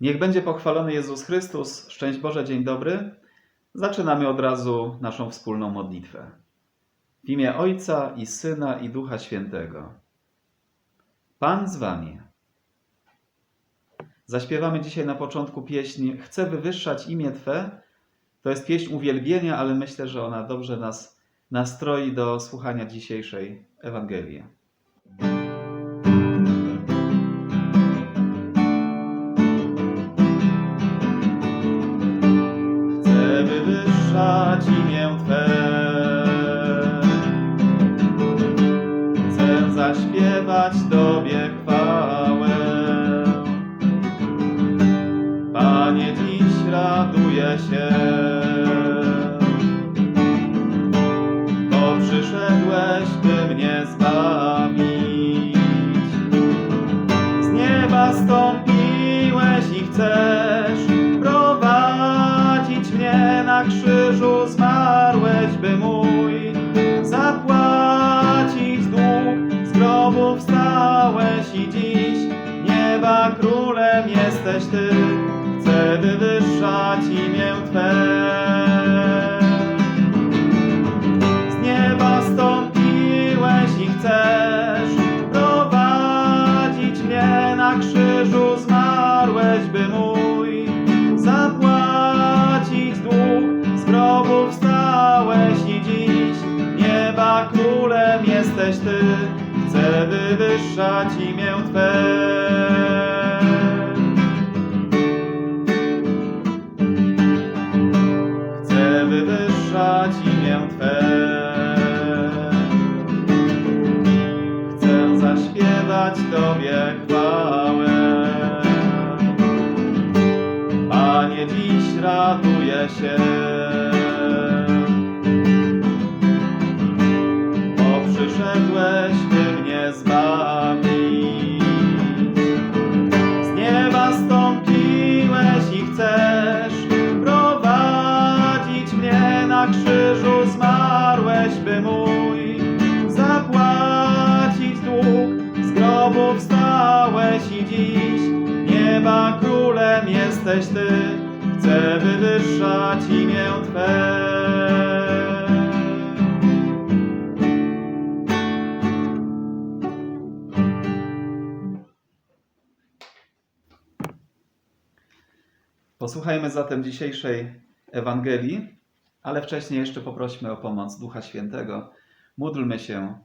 Niech będzie pochwalony Jezus Chrystus. Szczęść Boże, dzień dobry. Zaczynamy od razu naszą wspólną modlitwę. W imię Ojca i Syna i Ducha Świętego. Pan z Wami. Zaśpiewamy dzisiaj na początku pieśń Chcę wywyższać imię Twe. To jest pieśń uwielbienia, ale myślę, że ona dobrze nas nastroi do słuchania dzisiejszej Ewangelii. Na krzyżu, zmarłeś, by mój zapłacić dług. Z grobu wstałeś i dziś nieba królem jesteś Ty. Chcę wywyższać imię Twe. Z nieba stąpiłeś i chcesz prowadzić mnie na krzyżu, zmarłeś, by mój Z grobu wstałeś i dziś nieba królem jesteś Ty. Chcę wywyższać imię Twe. Chcę wywyższać imię Twe. Chcę zaśpiewać Tobie chwałę. Panie, dziś raduję się, wywyższać imię Twe. Posłuchajmy zatem dzisiejszej Ewangelii, ale wcześniej jeszcze poprośmy o pomoc Ducha Świętego. Módlmy się.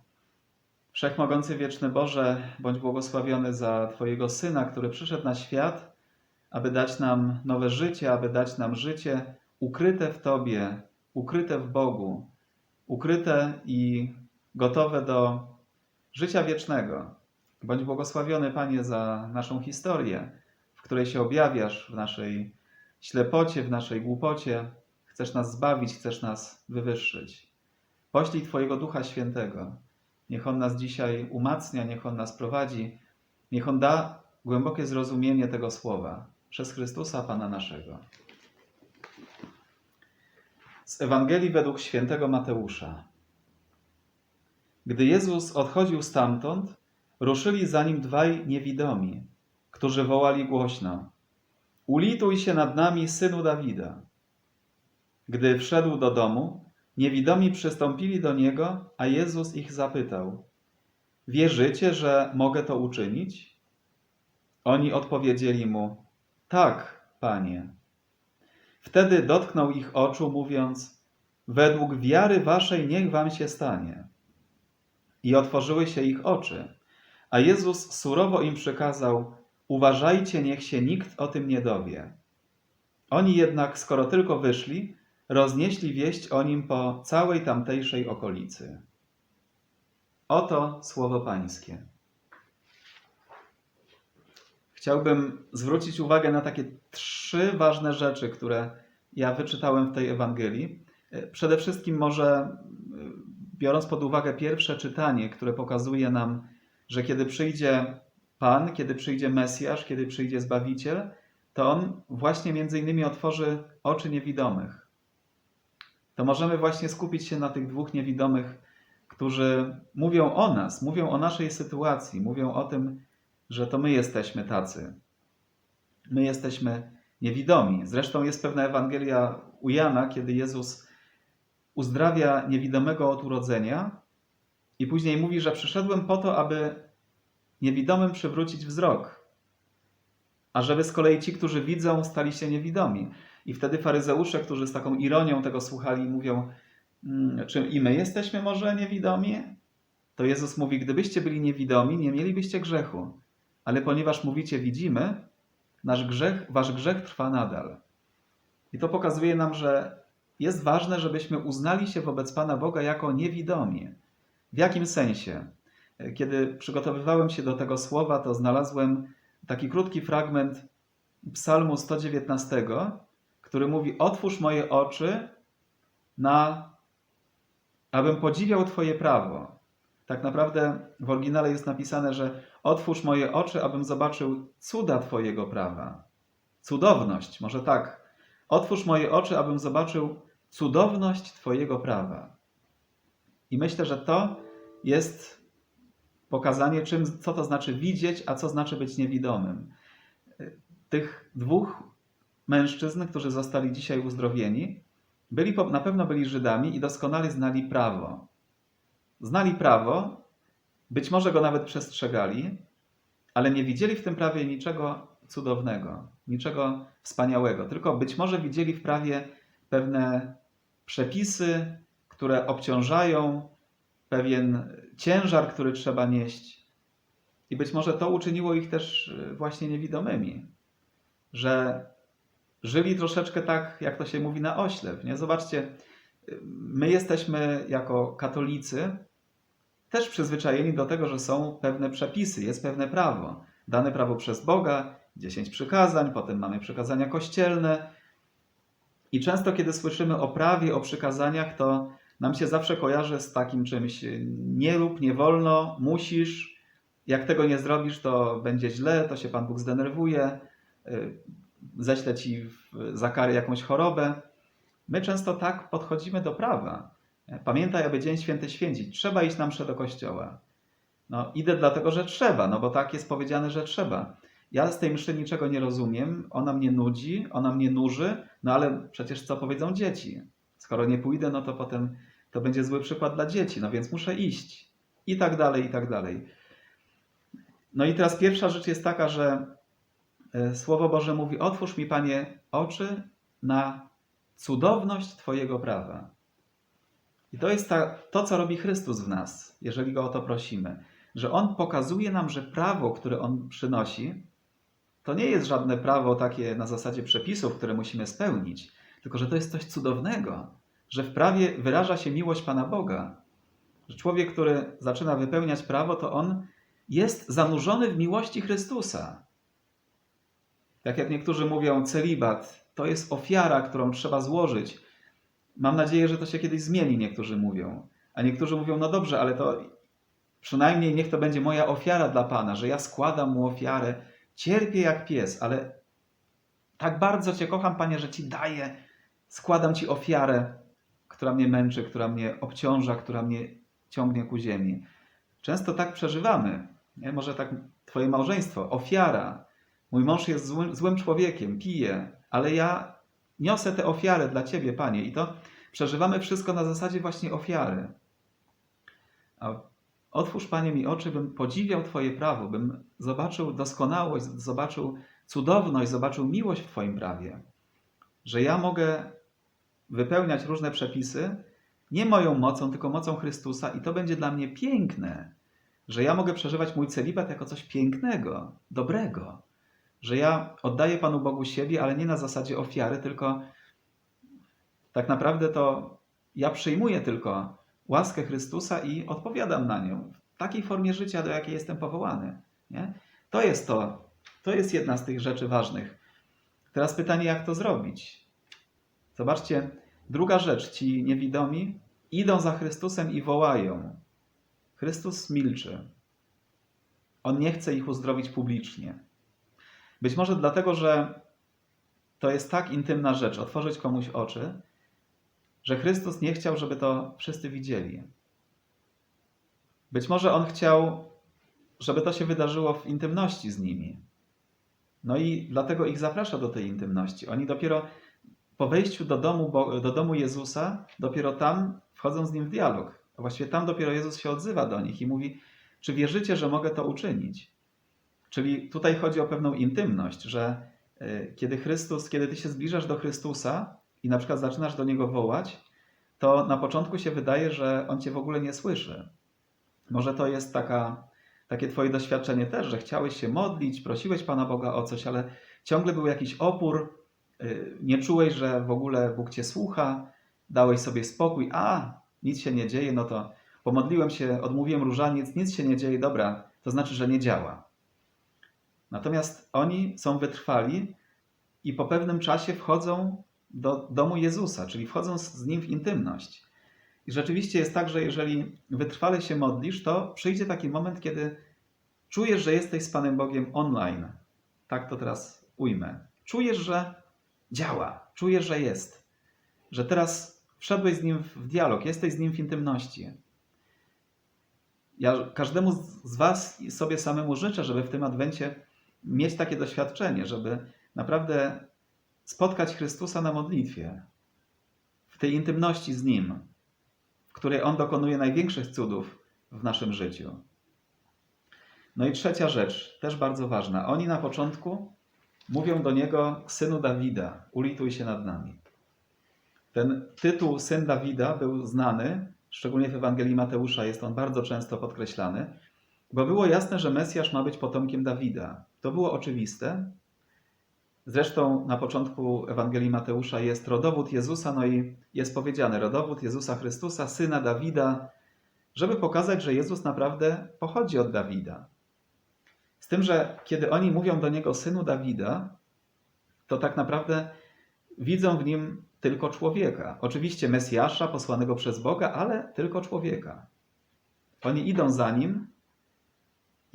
Wszechmogący wieczny Boże, bądź błogosławiony za Twojego Syna, który przyszedł na świat, aby dać nam nowe życie, aby dać nam życie ukryte w Tobie, ukryte w Bogu, ukryte i gotowe do życia wiecznego. Bądź błogosławiony, Panie, za naszą historię, w której się objawiasz w naszej ślepocie, w naszej głupocie. Chcesz nas zbawić, chcesz nas wywyższyć. Poślij Twojego Ducha Świętego. Niech On nas dzisiaj umacnia, niech On nas prowadzi, niech On da głębokie zrozumienie tego słowa przez Chrystusa Pana naszego. Z Ewangelii według świętego Mateusza. Gdy Jezus odchodził stamtąd, ruszyli za nim dwaj niewidomi, którzy wołali głośno: Ulituj się nad nami, synu Dawida. Gdy wszedł do domu, niewidomi przystąpili do niego, a Jezus ich zapytał: Wierzycie, że mogę to uczynić? Oni odpowiedzieli mu: Tak, panie. Wtedy dotknął ich oczu, mówiąc: Według wiary waszej niech wam się stanie. I otworzyły się ich oczy. A Jezus surowo im przykazał: Uważajcie, niech się nikt o tym nie dowie. Oni jednak, skoro tylko wyszli, roznieśli wieść o nim po całej tamtejszej okolicy. Oto słowo Pańskie. Chciałbym zwrócić uwagę na takie trzy ważne rzeczy, które ja wyczytałem w tej Ewangelii. Przede wszystkim, może biorąc pod uwagę pierwsze czytanie, które pokazuje nam, że kiedy przyjdzie Pan, kiedy przyjdzie Mesjasz, kiedy przyjdzie Zbawiciel, to On właśnie między innymi otworzy oczy niewidomych. To możemy właśnie skupić się na tych dwóch niewidomych, którzy mówią o nas, mówią o naszej sytuacji, mówią o tym, że to my jesteśmy tacy. my jesteśmy niewidomi. Zresztą jest pewna Ewangelia u Jana, kiedy Jezus uzdrawia niewidomego od urodzenia i później mówi, że przyszedłem po to, aby niewidomym przywrócić wzrok, a żeby z kolei ci, którzy widzą, stali się niewidomi. I wtedy faryzeusze, którzy z taką ironią tego słuchali, mówią, "Mm, czy i my jesteśmy może niewidomi? To Jezus mówi, gdybyście byli niewidomi, nie mielibyście grzechu. Ale ponieważ mówicie widzimy, nasz grzech, wasz grzech trwa nadal. I to pokazuje nam, że jest ważne, żebyśmy uznali się wobec Pana Boga jako niewidomi. W jakim sensie? Kiedy przygotowywałem się do tego słowa, to znalazłem taki krótki fragment Psalmu 119, który mówi: Otwórz moje oczy, na, abym podziwiał Twoje prawo. Tak naprawdę w oryginale jest napisane, że otwórz moje oczy, abym zobaczył cuda Twojego prawa. Cudowność, może tak. Otwórz moje oczy, abym zobaczył cudowność Twojego prawa. I myślę, że to jest pokazanie, czym, co to znaczy widzieć, a co znaczy być niewidomym. Tych dwóch mężczyzn, którzy zostali dzisiaj uzdrowieni, byli, na pewno byli Żydami i doskonale znali prawo. Znali prawo, być może go nawet przestrzegali, ale nie widzieli w tym prawie niczego cudownego, niczego wspaniałego, tylko być może widzieli w prawie pewne przepisy, które obciążają, pewien ciężar, który trzeba nieść. I być może to uczyniło ich też y, właśnie niewidomymi, że żyli troszeczkę tak, jak to się mówi, na oślep. Nie? Zobaczcie, my jesteśmy jako katolicy też przyzwyczajeni do tego, że są pewne przepisy, jest pewne prawo. Dane prawo przez Boga, 10 przykazań, potem mamy przykazania kościelne. I często, kiedy słyszymy o prawie, o przykazaniach, to nam się zawsze kojarzy z takim czymś nie lub nie wolno, musisz. Jak tego nie zrobisz, to będzie źle, to się Pan Bóg zdenerwuje, y, ześle ci za karę jakąś chorobę. My często tak podchodzimy do prawa. Pamiętaj, aby Dzień Święty święcić. Trzeba iść na mszę do kościoła. No, idę dlatego, że trzeba, no bo tak jest powiedziane, że trzeba. Ja z tej mszy niczego nie rozumiem, ona mnie nudzi, ona mnie nuży, no ale przecież co powiedzą dzieci? Skoro nie pójdę, no to potem to będzie zły przykład dla dzieci, no więc muszę iść. I tak dalej, i tak dalej. No i teraz pierwsza rzecz jest taka, że e, Słowo Boże mówi: Otwórz mi, Panie, oczy na cudowność Twojego prawa. I to jest ta, to, co robi Chrystus w nas, jeżeli go o to prosimy. Że On pokazuje nam, że prawo, które On przynosi, to nie jest żadne prawo takie na zasadzie przepisów, które musimy spełnić, tylko że to jest coś cudownego, że w prawie wyraża się miłość Pana Boga. Że człowiek, który zaczyna wypełniać prawo, to on jest zanurzony w miłości Chrystusa. Tak jak niektórzy mówią, celibat to jest ofiara, którą trzeba złożyć. Mam nadzieję, że to się kiedyś zmieni, niektórzy mówią. A niektórzy mówią, no dobrze, ale to przynajmniej niech to będzie moja ofiara dla Pana, że ja składam mu ofiarę, cierpię jak pies, ale tak bardzo Cię kocham, Panie, że Ci daję, składam Ci ofiarę, która mnie męczy, która mnie obciąża, która mnie ciągnie ku ziemi. Często tak przeżywamy. Nie? Może tak Twoje małżeństwo, ofiara. Mój mąż jest złym, złym człowiekiem, pije, ale ja niosę tę ofiarę dla Ciebie, Panie. I to przeżywamy wszystko na zasadzie właśnie ofiary. Otwórz, Panie, mi oczy, bym podziwiał Twoje prawo, bym zobaczył doskonałość, zobaczył cudowność, zobaczył miłość w Twoim prawie. Że ja mogę wypełniać różne przepisy nie moją mocą, tylko mocą Chrystusa, i to będzie dla mnie piękne, że ja mogę przeżywać mój celibat jako coś pięknego, dobrego, że ja oddaję Panu Bogu siebie, ale nie na zasadzie ofiary, tylko tak naprawdę to ja przyjmuję tylko łaskę Chrystusa i odpowiadam na nią w takiej formie życia, do jakiej jestem powołany. Nie? To jest to, to jest jedna z tych rzeczy ważnych. Teraz pytanie, jak to zrobić? Zobaczcie, druga rzecz, ci niewidomi idą za Chrystusem i wołają. Chrystus milczy. On nie chce ich uzdrowić publicznie. Być może dlatego, że to jest tak intymna rzecz, otworzyć komuś oczy, że Chrystus nie chciał, żeby to wszyscy widzieli. Być może On chciał, żeby to się wydarzyło w intymności z nimi. No i dlatego ich zaprasza do tej intymności. Oni dopiero po wejściu do domu, do domu Jezusa, dopiero tam wchodzą z nim w dialog. A właściwie tam dopiero Jezus się odzywa do nich i mówi: Czy wierzycie, że mogę to uczynić? Czyli tutaj chodzi o pewną intymność, że y, kiedy Chrystus, kiedy ty się zbliżasz do Chrystusa i na przykład zaczynasz do niego wołać, to na początku się wydaje, że on cię w ogóle nie słyszy. Może to jest taka, takie twoje doświadczenie też, że chciałeś się modlić, prosiłeś Pana Boga o coś, ale ciągle był jakiś opór, y, nie czułeś, że w ogóle Bóg cię słucha, dałeś sobie spokój, a nic się nie dzieje, no to pomodliłem się, odmówiłem różaniec, nic się nie dzieje, dobra, to znaczy, że nie działa. Natomiast oni są wytrwali i po pewnym czasie wchodzą do domu Jezusa, czyli wchodzą z- nim w intymność. I rzeczywiście jest tak, że jeżeli wytrwale się modlisz, to przyjdzie taki moment, kiedy czujesz, że jesteś z Panem Bogiem online. Tak to teraz ujmę. Czujesz, że działa, czujesz, że jest, że teraz wszedłeś z nim w dialog, jesteś z nim w intymności. Ja każdemu z Was i sobie samemu życzę, żeby w tym adwencie mieć takie doświadczenie, żeby naprawdę spotkać Chrystusa na modlitwie, w tej intymności z Nim, w której On dokonuje największych cudów w naszym życiu. No i trzecia rzecz, też bardzo ważna. Oni na początku mówią do Niego, synu Dawida, ulituj się nad nami. Ten tytuł Syn Dawida był znany, szczególnie w Ewangelii Mateusza jest on bardzo często podkreślany, bo było jasne, że Mesjasz ma być potomkiem Dawida. To było oczywiste. Zresztą na początku Ewangelii Mateusza jest rodowód Jezusa, no i jest powiedziane rodowód Jezusa Chrystusa, syna Dawida, żeby pokazać, że Jezus naprawdę pochodzi od Dawida. Z tym, że kiedy oni mówią do niego synu Dawida, to tak naprawdę widzą w nim tylko człowieka. Oczywiście Mesjasza posłanego przez Boga, ale tylko człowieka. Oni idą za nim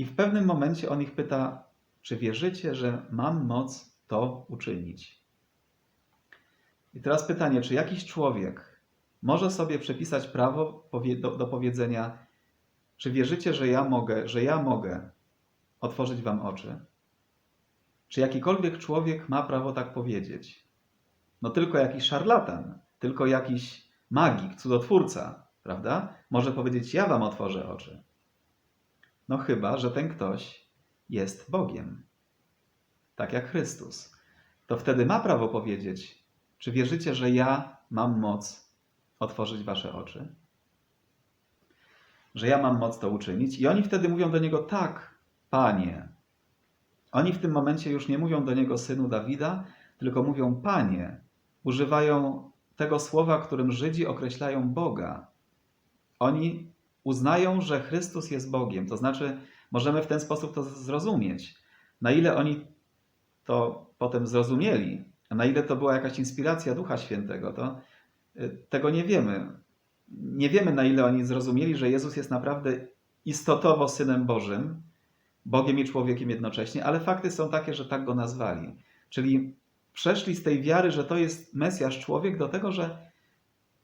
i w pewnym momencie on ich pyta, czy wierzycie, że mam moc to uczynić? I teraz pytanie, czy jakiś człowiek może sobie przepisać prawo do powiedzenia, czy wierzycie, że ja mogę, że ja mogę otworzyć wam oczy? Czy jakikolwiek człowiek ma prawo tak powiedzieć? No tylko jakiś szarlatan, tylko jakiś magik, cudotwórca, prawda? Może powiedzieć, ja wam otworzę oczy. No chyba, że ten ktoś jest Bogiem, tak jak Chrystus. To wtedy ma prawo powiedzieć, czy wierzycie, że ja mam moc otworzyć wasze oczy? Że ja mam moc to uczynić? I oni wtedy mówią do niego, tak, panie. Oni w tym momencie już nie mówią do niego synu Dawida, tylko mówią panie. Używają tego słowa, którym Żydzi określają Boga. Oni uznają, że Chrystus jest Bogiem. To znaczy, możemy w ten sposób to zrozumieć. Na ile oni to potem zrozumieli, a na ile to była jakaś inspiracja Ducha Świętego, to y, tego nie wiemy. Nie wiemy, na ile oni zrozumieli, że Jezus jest naprawdę istotowo Synem Bożym, Bogiem i człowiekiem jednocześnie, ale fakty są takie, że tak go nazwali. Czyli przeszli z tej wiary, że to jest Mesjasz człowiek, do tego, że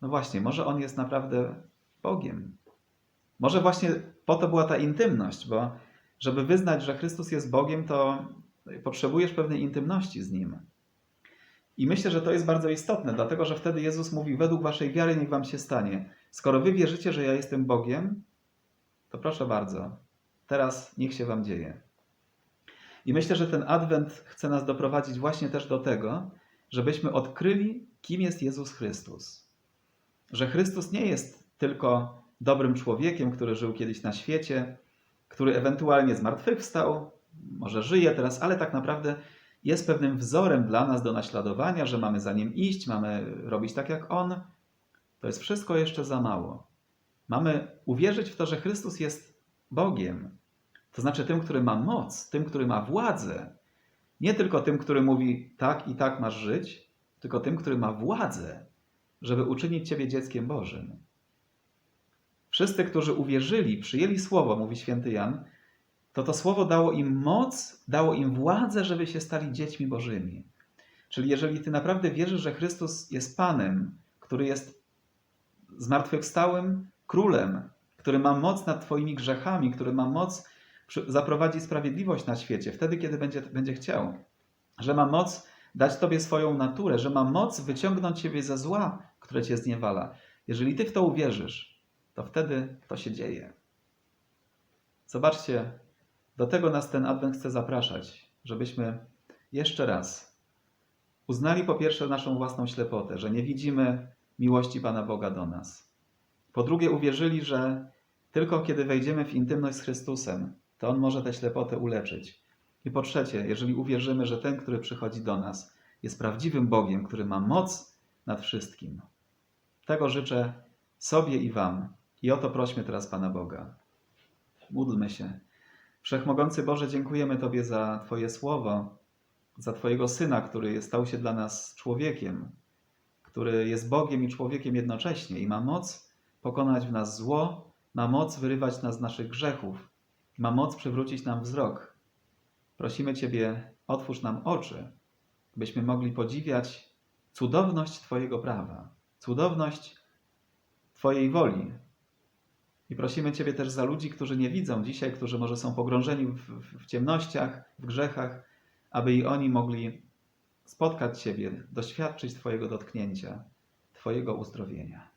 no właśnie, może on jest naprawdę Bogiem. Może właśnie po to była ta intymność, bo żeby wyznać, że Chrystus jest Bogiem, to potrzebujesz pewnej intymności z Nim. I myślę, że to jest bardzo istotne, dlatego że wtedy Jezus mówi: Według waszej wiary niech wam się stanie. Skoro wy wierzycie, że ja jestem Bogiem, to proszę bardzo, teraz niech się wam dzieje. I myślę, że ten adwent chce nas doprowadzić właśnie też do tego, żebyśmy odkryli, kim jest Jezus Chrystus. Że Chrystus nie jest tylko dobrym człowiekiem, który żył kiedyś na świecie, który ewentualnie zmartwychwstał, może żyje teraz, ale tak naprawdę jest pewnym wzorem dla nas do naśladowania, że mamy za nim iść, mamy robić tak jak on. To jest wszystko jeszcze za mało. Mamy uwierzyć w to, że Chrystus jest Bogiem, to znaczy tym, który ma moc, tym, który ma władzę. Nie tylko tym, który mówi tak i tak masz żyć, tylko tym, który ma władzę, żeby uczynić ciebie dzieckiem Bożym. Wszyscy, którzy uwierzyli, przyjęli słowo, mówi święty Jan, to to słowo dało im moc, dało im władzę, żeby się stali dziećmi Bożymi. Czyli jeżeli ty naprawdę wierzysz, że Chrystus jest Panem, który jest zmartwychwstałym królem, który ma moc nad twoimi grzechami, który ma moc zaprowadzić sprawiedliwość na świecie, wtedy, kiedy będzie, będzie chciał, że ma moc dać Tobie swoją naturę, że ma moc wyciągnąć Ciebie ze zła, które Cię zniewala. Jeżeli Ty w to uwierzysz, to wtedy to się dzieje. Zobaczcie, do tego nas ten Adwent chce zapraszać, żebyśmy jeszcze raz uznali po pierwsze naszą własną ślepotę, że nie widzimy miłości Pana Boga do nas. Po drugie, uwierzyli, że tylko kiedy wejdziemy w intymność z Chrystusem, to On może tę ślepotę uleczyć. I po trzecie, jeżeli uwierzymy, że ten, który przychodzi do nas, jest prawdziwym Bogiem, który ma moc nad wszystkim. Tego życzę sobie i Wam. I o to prośmy teraz Pana Boga. Módlmy się. Wszechmogący Boże, dziękujemy Tobie za Twoje słowo, za Twojego Syna, który stał się dla nas człowiekiem, który jest Bogiem i człowiekiem jednocześnie i ma moc pokonać w nas zło, ma moc wyrywać nas z naszych grzechów, ma moc przywrócić nam wzrok. Prosimy Ciebie, otwórz nam oczy, byśmy mogli podziwiać cudowność Twojego prawa, cudowność Twojej woli. I prosimy Ciebie też za ludzi, którzy nie widzą dzisiaj, którzy może są pogrążeni w, w, ciemnościach, w grzechach, aby i oni mogli spotkać Ciebie, doświadczyć Twojego dotknięcia, Twojego uzdrowienia.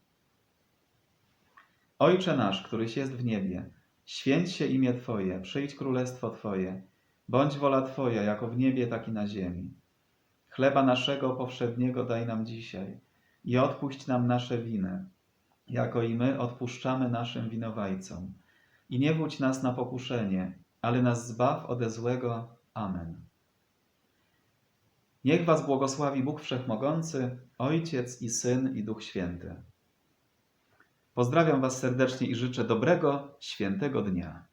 Ojcze nasz, któryś jest w niebie, święć się imię Twoje, przyjdź królestwo Twoje, bądź wola Twoja, jako w niebie, tak i na ziemi. Chleba naszego powszedniego daj nam dzisiaj i odpuść nam nasze winy, jako i my odpuszczamy naszym winowajcom. I nie wódź nas na pokuszenie, ale nas zbaw ode złego. Amen. Niech Was błogosławi Bóg Wszechmogący, Ojciec i Syn i Duch Święty. Pozdrawiam Was serdecznie i życzę dobrego, świętego dnia.